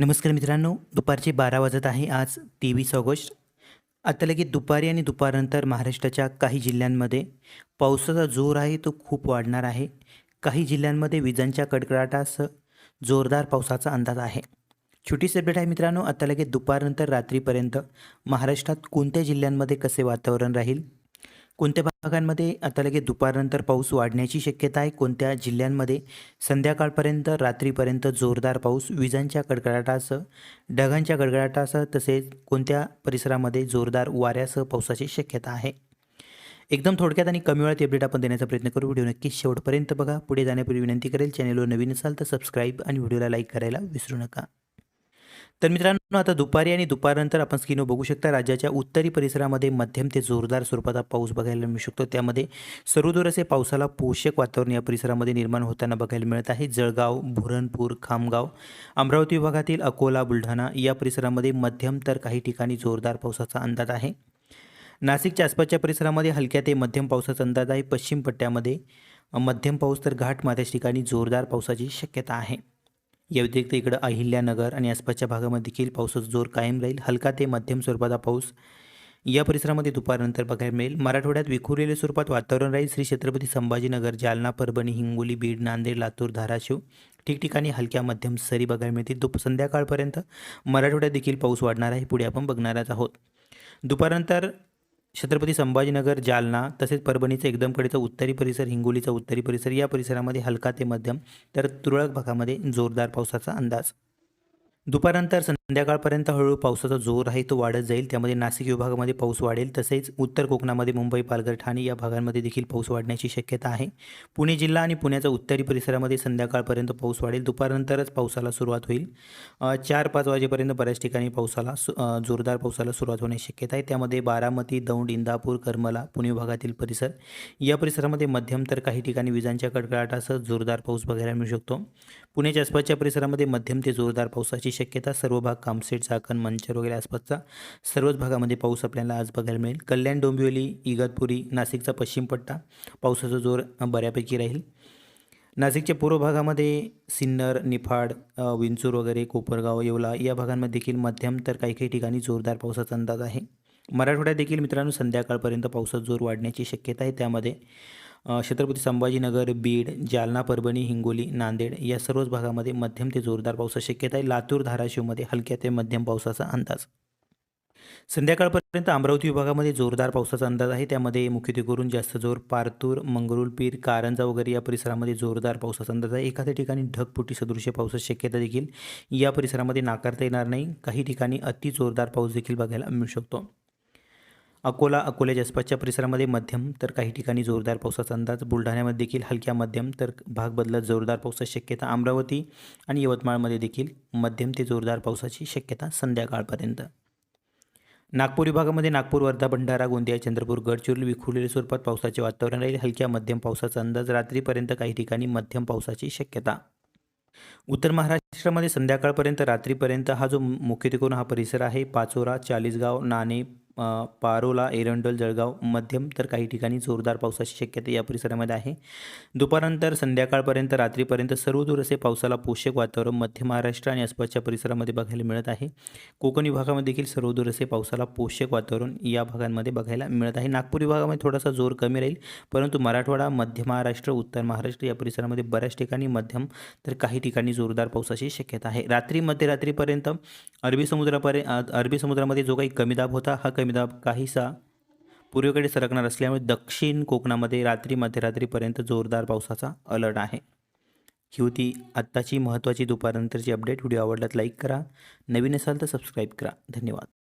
नमस्कार मित्रांनो दुपारचे बारा वाजत आहे आज तेवीस ऑगस्ट. आता लगेच दुपारी आणि दुपारनंतर महाराष्ट्राच्या काही जिल्ह्यांमध्ये पावसाचा जोर आहे तो खूप वाढणार आहे. काही जिल्ह्यांमध्ये विजांच्या कडकडाटासह जोरदार पावसाचा अंदाज आहे. छोटी अपडेट आहे मित्रांनो आता लगेच दुपारनंतर रात्रीपर्यंत महाराष्ट्रात कोणत्या जिल्ह्यांमध्ये कसे वातावरण राहील? कोणत्या भागांमध्ये? आता लगेच दुपारनंतर पाऊस वाढण्याची शक्यता आहे. कोणत्या जिल्ह्यांमध्ये? संध्याकाळपर्यंत रात्रीपर्यंत जोरदार पाऊस विजांच्या कडकडाटासह ढगांच्या गडगडाटासह तसेच कोणत्या परिसरामध्ये जोरदार वाऱ्यासह पावसाची शक्यता आहे? एकदम थोडक्यात आणि कमी वेळात अपडेट आपण देण्याचा प्रयत्न करू. व्हिडिओ नक्कीच शेवटपर्यंत बघा. पुढे जाण्यापूर्वी विनंती करेल. चॅनलवर नवीन असाल तर सबस्क्राईब आणि व्हिडिओला लाईक करायला विसरू नका. तर मित्रांनो आता दुपारी आणि दुपारनंतर आपण स्क्रीनवर बघू शकता राज्याच्या उत्तरी परिसरामध्ये मध्यम ते जोरदार स्वरूपाचा पाऊस बघायला मिळू शकतो. त्यामध्ये सर्वदूर असे पावसाला पोषक वातावरण या परिसरामध्ये निर्माण होताना बघायला मिळत आहे. जळगाव भुरणपूर खामगाव अमरावती विभागातील अकोला बुलढाणा या परिसरामध्ये मध्यम तर काही ठिकाणी जोरदार पावसाचा अंदाज आहे. नाशिकच्या आसपासच्या परिसरामध्ये हलक्या ते मध्यम पावसाचा अंदाज आहे. पश्चिम पट्ट्यामध्ये मध्यम पाऊस तर घाट माथ्याच्या ठिकाणी जोरदार पावसाची शक्यता आहे. या व्यतिरिक्त इकडं अहिल्यानगर आणि आसपासच्या भागामध्ये देखील पावसाचा जोर कायम राहील. हलका ते मध्यम स्वरूपाचा पाऊस या परिसरामध्ये दुपारनंतर बघायला मिळेल. मराठवाड्यात विखुरलेल्या स्वरूपात वातावरण राहील. श्री छत्रपती संभाजीनगर जालना परभणी हिंगोली बीड नांदेड लातूर धाराशिव ठिकठिकाणी हलक्या मध्यम सरी बघायला मिळतील. दुप संध्याकाळपर्यंत मराठवाड्यात देखील पाऊस वाढणार आहे. पुढे आपण बघणारच आहोत. दुपारनंतर छत्रपती संभाजीनगर जालना तसेच परभणीचा एकदमकडेचा उत्तरी परिसर हिंगोलीचा उत्तरी परिसर या परिसरामध्ये हलका ते मध्यम तर तुरळक भागामध्ये जोरदार पावसाचा अंदाज. दुपारनंतर संध्याकाळपर्यंत हळूहळू पावसाचा जोर आहे तो वाढत जाईल. त्यामध्ये नाशिक विभागामध्ये पाऊस वाढेल तसेच उत्तर कोकणामध्ये मुंबई पालघर ठाणे या भागांमध्ये देखील पाऊस वाढण्याची शक्यता आहे. पुणे जिल्हा आणि पुण्याच्या उत्तरी परिसरामध्ये संध्याकाळपर्यंत पाऊस वाढेल. दुपारनंतरच पावसाला सुरुवात होईल. चार पाच वाजेपर्यंत बऱ्याच ठिकाणी पावसाला सु जोरदार पावसाला सुरुवात होण्याची शक्यता आहे. त्यामध्ये बारामती दौंड इंदापूर करमला पुणे विभागातील परिसर. या परिसरामध्ये मध्यम तर काही ठिकाणी विजांच्या कडकडाटासह जोरदार पाऊस बघायला मिळू शकतो. पुण्याच्या आसपासच्या परिसरामध्ये मध्यम ते जोरदार पावसाची शक्यता सर्व भाग कामसेट झाकण मंचर वगैरे आसपासचा सर्वच भागामध्ये पाऊस आपल्याला आज बघायला मिळेल. कल्याण डोंबिवली इगतपुरी नाशिकचा पश्चिम पट्टा पावसाचा जोर बऱ्यापैकी राहील. नाशिकच्या पूर्व भागामध्ये सिन्नर निफाड विंचूर वगैरे कोपरगाव येवला या भागांमध्ये देखील मध्यम तर काही काही ठिकाणी जोरदार पावसाचा अंदाज आहे. मराठवाड्यात देखील मित्रांनो संध्याकाळपर्यंत पावसाचा जोर वाढण्याची शक्यता आहे. त्यामध्ये छत्रपती संभाजीनगर बीड जालना परभणी हिंगोली नांदेड या सर्वच भागामध्ये मध्यम ते जोरदार पावसाची शक्यता आहे. लातूर धाराशिवमध्ये हलक्या ते मध्यम पावसाचा अंदाज. संध्याकाळपर्यंत अमरावती विभागामध्ये जोरदार पावसाचा अंदाज आहे. त्यामध्ये मुख्यत्वे करून जास्त जोर पारतूर मंगरुळपीर कारंजा वगैरे या परिसरामध्ये जोरदार पावसाचा अंदाज आहे. एखाद्या ठिकाणी ढगपुटी सदृश्य पावसाची शक्यता देखील या परिसरामध्ये नाकारता येणार नाही. काही ठिकाणी अति जोरदार पाऊस देखील बघायला मिळू शकतो. अकोला अकोल्याच्या आसपासच्या परिसरामध्ये मध्यम तर काही ठिकाणी जोरदार पावसाचा अंदाज. बुलढाण्यामध्ये देखील हलक्या मध्यम तर भाग बदलत जोरदार पावसाची शक्यता अमरावती आणि यवतमाळमध्ये देखील मध्यम ते जोरदार पावसाची शक्यता संध्याकाळपर्यंत. नागपूर विभागामध्ये नागपूर वर्धा भंडारा गोंदिया चंद्रपूर गडचिरोली विखुरलेल्या स्वरूपात पावसाचे वातावरण राहील. हलक्या मध्यम पावसाचा अंदाज रात्रीपर्यंत काही ठिकाणी मध्यम पावसाची शक्यता. उत्तर महाराष्ट्रामध्ये संध्याकाळपर्यंत रात्रीपर्यंत हा जो मुख्यत्वेकरून हा परिसर आहे पाचोरा चाळीसगाव नाणे पारोला एरंडोल जळगाव मध्यम तर काही ठिकाणी जोरदार पावसाची शक्यता या परिसरामध्ये आहे. दुपारनंतर संध्याकाळपर्यंत रात्रीपर्यंत सर्वदूर असे पावसाला पोषक वातावरण मध्य महाराष्ट्र आणि आसपासच्या परिसरामध्ये बघायला मिळत आहे. कोकण विभागामध्ये देखील सर्वदूर असे पावसाला पोषक वातावरण या भागांमध्ये बघायला मिळत आहे. नागपूर विभागामध्ये थोडासा जोर कमी राहील परंतु मराठवाडा मध्य महाराष्ट्र उत्तर महाराष्ट्र या परिसरामध्ये बऱ्याच ठिकाणी मध्यम तर काही ठिकाणी जोरदार पावसाची शक्यता आहे. रात्री मध्यरात्रीपर्यंत अरबी समुद्रापर्यंत अरबी समुद्रामध्ये जो काही कमी दाब होता हा कमी दाब काहीसा पूर्वेकडे सरकणार असल्यामुळे दक्षिण कोकणामध्ये रात्री मध्यरात्रीपर्यंत जोरदार पावसाचा अलर्ट आहे. ही होती आत्ताची महत्त्वाची दुपारनंतरची अपडेट. व्हिडिओ आवडल्यात लाईक करा. नवीन असाल तर सबस्क्राईब करा. धन्यवाद.